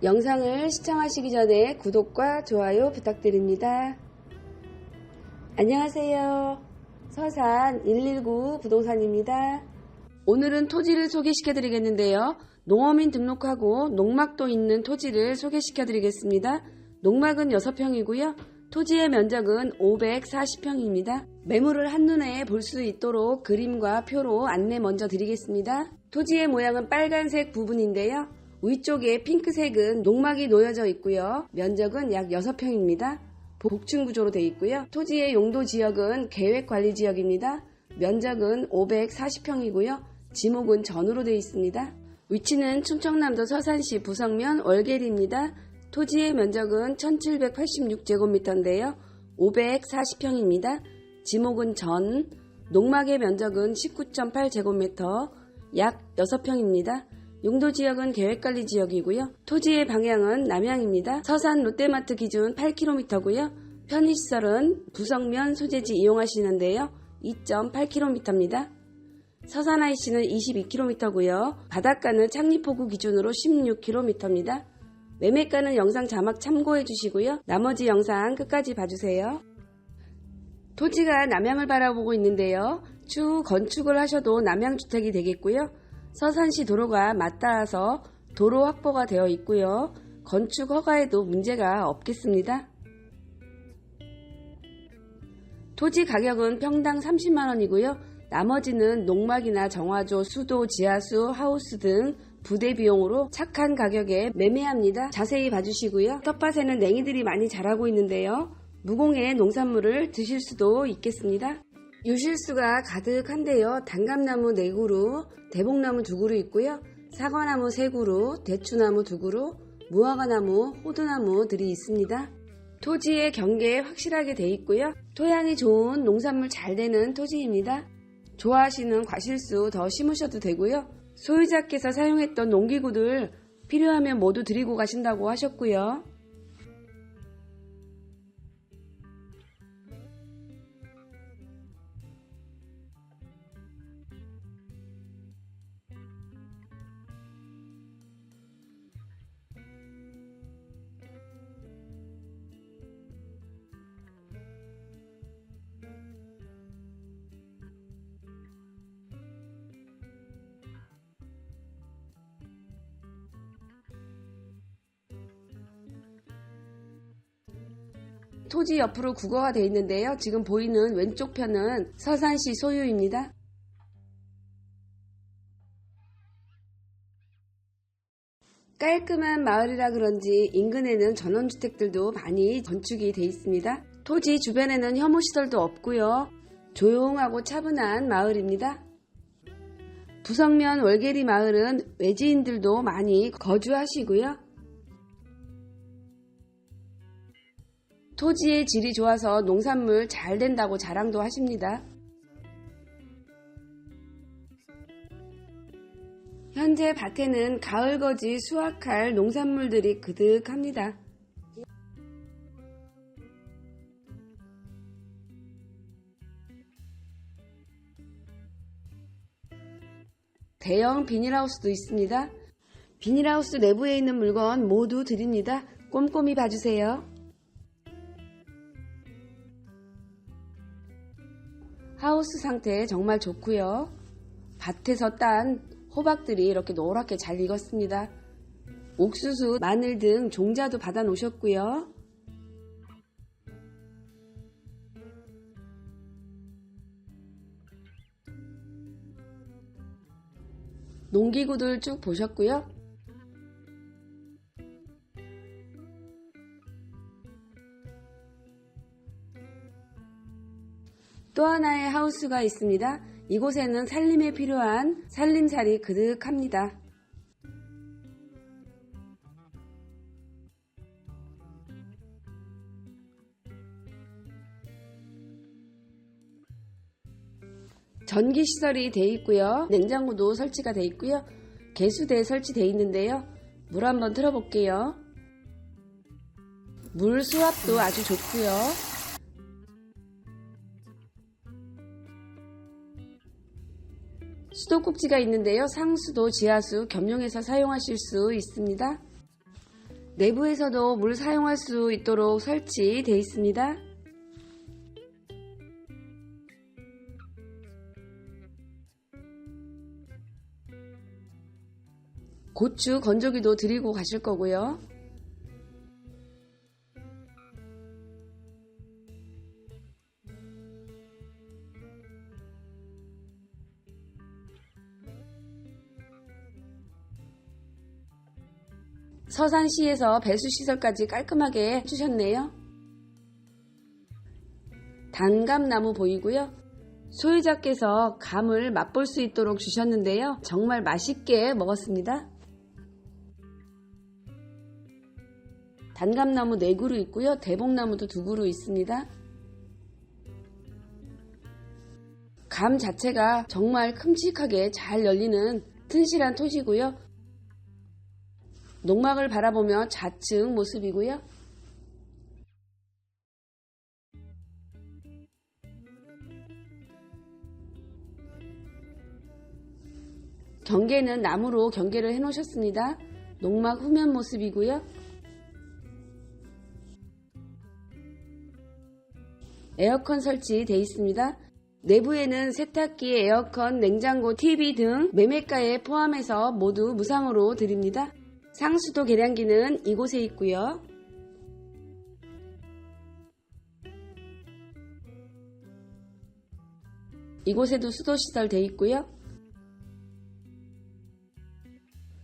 영상을 시청하시기 전에 구독과 좋아요 부탁드립니다. 안녕하세요. 서산 119 부동산입니다. 오늘은 토지를 소개시켜 드리겠는데요. 농어민 등록하고 농막도 있는 토지를 소개시켜 드리겠습니다. 농막은 6평이고요. 토지의 면적은 540평입니다. 매물을 한눈에 볼 수 있도록 그림과 표로 안내 먼저 드리겠습니다. 토지의 모양은 빨간색 부분인데요. 위쪽에 핑크색은 농막이 놓여져 있고요. 면적은 약 6평입니다. 복층 구조로 되어 있고요. 토지의 용도 지역은 계획 관리 지역입니다. 면적은 540평이고요. 지목은 전으로 되어 있습니다. 위치는 충청남도 서산시 부성면 월계리입니다. 토지의 면적은 1786제곱미터인데요. 540평입니다. 지목은 전, 농막의 면적은 19.8제곱미터, 약 6평입니다. 용도 지역은 계획관리 지역이고요. 토지의 방향은 남향입니다. 서산 롯데마트 기준 8km고요. 편의시설은 부성면 소재지 이용하시는데요. 2.8km입니다. 서산 IC는 22km고요. 바닷가는 창리포구 기준으로 16km입니다. 매매가는 영상 자막 참고해 주시고요. 나머지 영상 끝까지 봐주세요. 토지가 남향을 바라보고 있는데요. 추후 건축을 하셔도 남향주택이 되겠고요. 서산시 도로가 맞닿아서 도로 확보가 되어 있고요. 건축 허가에도 문제가 없겠습니다. 토지 가격은 평당 30만원이고요. 나머지는 농막이나 정화조, 수도, 지하수, 하우스 등 부대 비용으로 착한 가격에 매매합니다. 자세히 봐주시고요. 텃밭에는 냉이들이 많이 자라고 있는데요. 무공해 농산물을 드실 수도 있겠습니다. 유실수가 가득한데요. 단감나무 4그루, 대복나무 2그루 있고요. 사과나무 3그루, 대추나무 2그루, 무화과나무, 호두나무들이 있습니다. 토지의 경계 확실하게 돼 있고요. 토양이 좋은 농산물 잘 되는 토지입니다. 좋아하시는 과실수 더 심으셔도 되고요. 소유자께서 사용했던 농기구들 필요하면 모두 드리고 가신다고 하셨고요. 토지 옆으로 국어가 되어 있는데요. 지금 보이는 왼쪽 편은 서산시 소유입니다. 깔끔한 마을이라 그런지 인근에는 전원주택들도 많이 건축이 돼 있습니다. 토지 주변에는 혐오시설도 없고요. 조용하고 차분한 마을입니다. 부성면 월계리 마을은 외지인들도 많이 거주하시고요. 토지의 질이 좋아서 농산물 잘 된다고 자랑도 하십니다. 현재 밭에는 가을거지 수확할 농산물들이 그득합니다. 대형 비닐하우스도 있습니다. 비닐하우스 내부에 있는 물건 모두 드립니다. 꼼꼼히 봐주세요. 하우스 상태 정말 좋고요. 밭에서 딴 호박들이 이렇게 노랗게 잘 익었습니다. 옥수수, 마늘 등 종자도 받아 놓으셨고요. 농기구들 쭉 보셨고요. 또 하나의 하우스가 있습니다. 이곳에는 살림에 필요한 살림살이 그득합니다. 전기 시설이 돼 있고요. 냉장고도 설치가 돼 있고요. 개수대 설치돼 있는데요. 물 한번 틀어 볼게요. 물 수압도 아주 좋고요. 수도꼭지가 있는데요. 상수도 지하수 겸용해서 사용하실 수 있습니다. 내부에서도 물 사용할 수 있도록 설치되어 있습니다. 고추 건조기도 드리고 가실 거고요. 서산시에서 배수시설까지 깔끔하게 해주셨네요. 단감나무 보이고요. 소유자께서 감을 맛볼 수 있도록 주셨는데요. 정말 맛있게 먹었습니다. 단감나무 4그루 있고요. 대봉나무도 2그루 있습니다. 감 자체가 정말 큼직하게 잘 열리는 튼실한 톳이고요. 농막을 바라보며 좌측 모습이고요. 경계는 나무로 경계를 해 놓으셨습니다. 농막 후면 모습이고요. 에어컨 설치되어 있습니다. 내부에는 세탁기, 에어컨, 냉장고, TV 등 매매가에 포함해서 모두 무상으로 드립니다. 상수도 계량기는 이곳에 있고요. 이곳에도 수도시설 되어 있고요.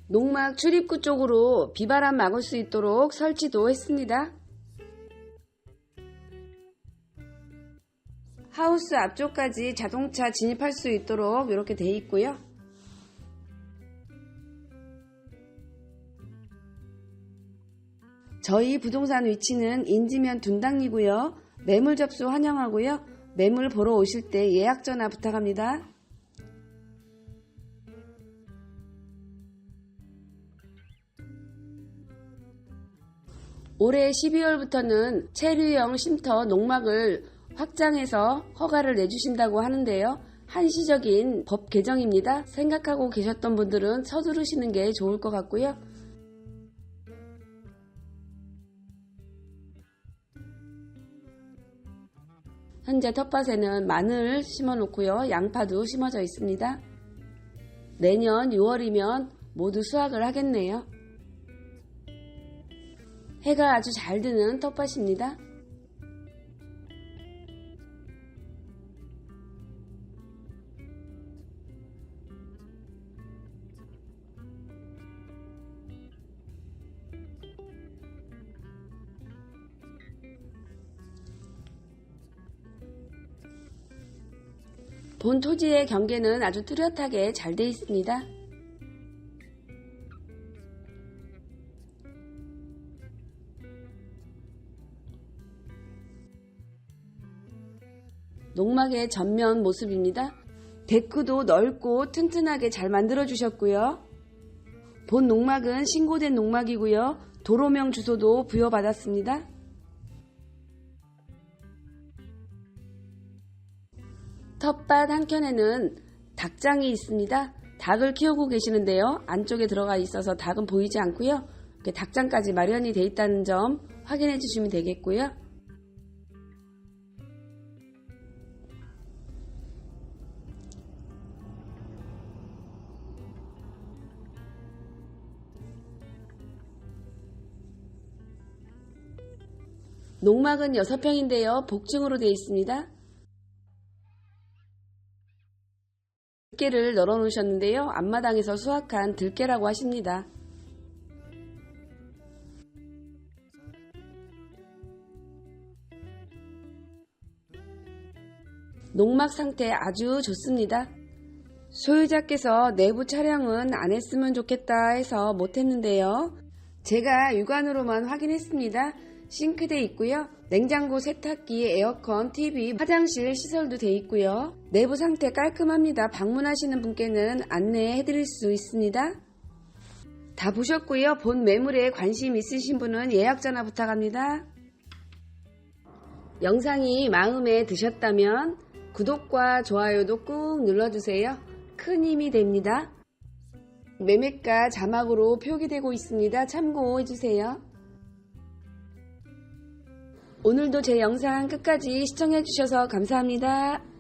농막 출입구 쪽으로 비바람 막을 수 있도록 설치도 했습니다. 하우스 앞쪽까지 자동차 진입할 수 있도록 이렇게 되어 있고요. 저희 부동산 위치는 인지면 둔당이고요. 매물 접수 환영하고요. 매물 보러 오실 때 예약 전화 부탁합니다. 올해 12월부터는 체류형 쉼터 농막을 확장해서 허가를 내주신다고 하는데요. 한시적인 법 개정입니다. 생각하고 계셨던 분들은 서두르시는 게 좋을 것 같고요. 현재 텃밭에는 마늘 심어 놓고요. 양파도 심어져 있습니다. 내년 6월이면 모두 수확을 하겠네요. 해가 아주 잘 드는 텃밭입니다. 본 토지의 경계는 아주 뚜렷하게 잘 되어 있습니다. 농막의 전면 모습입니다. 데크도 넓고 튼튼하게 잘 만들어 주셨고요. 본 농막은 신고된 농막이고요. 도로명 주소도 부여받았습니다. 텃밭 한켠에는 닭장이 있습니다. 닭을 키우고 계시는데요. 안쪽에 들어가 있어서 닭은 보이지 않고요. 닭장까지 마련이 되어 있다는 점 확인해 주시면 되겠고요. 농막은 6평인데요. 복층으로 되어 있습니다. 들깨를 널어 놓으셨는데요. 앞마당에서 수확한 들깨라고 하십니다. 농막 상태 아주 좋습니다. 소유자께서 내부 촬영은 안 했으면 좋겠다 해서 못했는데요. 제가 육안으로만 확인했습니다. 싱크대 있고요. 냉장고, 세탁기, 에어컨, TV, 화장실 시설도 돼 있고요. 내부 상태 깔끔합니다. 방문하시는 분께는 안내해 드릴 수 있습니다. 다 보셨고요. 본 매물에 관심 있으신 분은 예약 전화 부탁합니다. 영상이 마음에 드셨다면 구독과 좋아요도 꾹 눌러주세요. 큰 힘이 됩니다. 매매가 자막으로 표기되고 있습니다. 참고해주세요. 오늘도 제 영상 끝까지 시청해주셔서 감사합니다.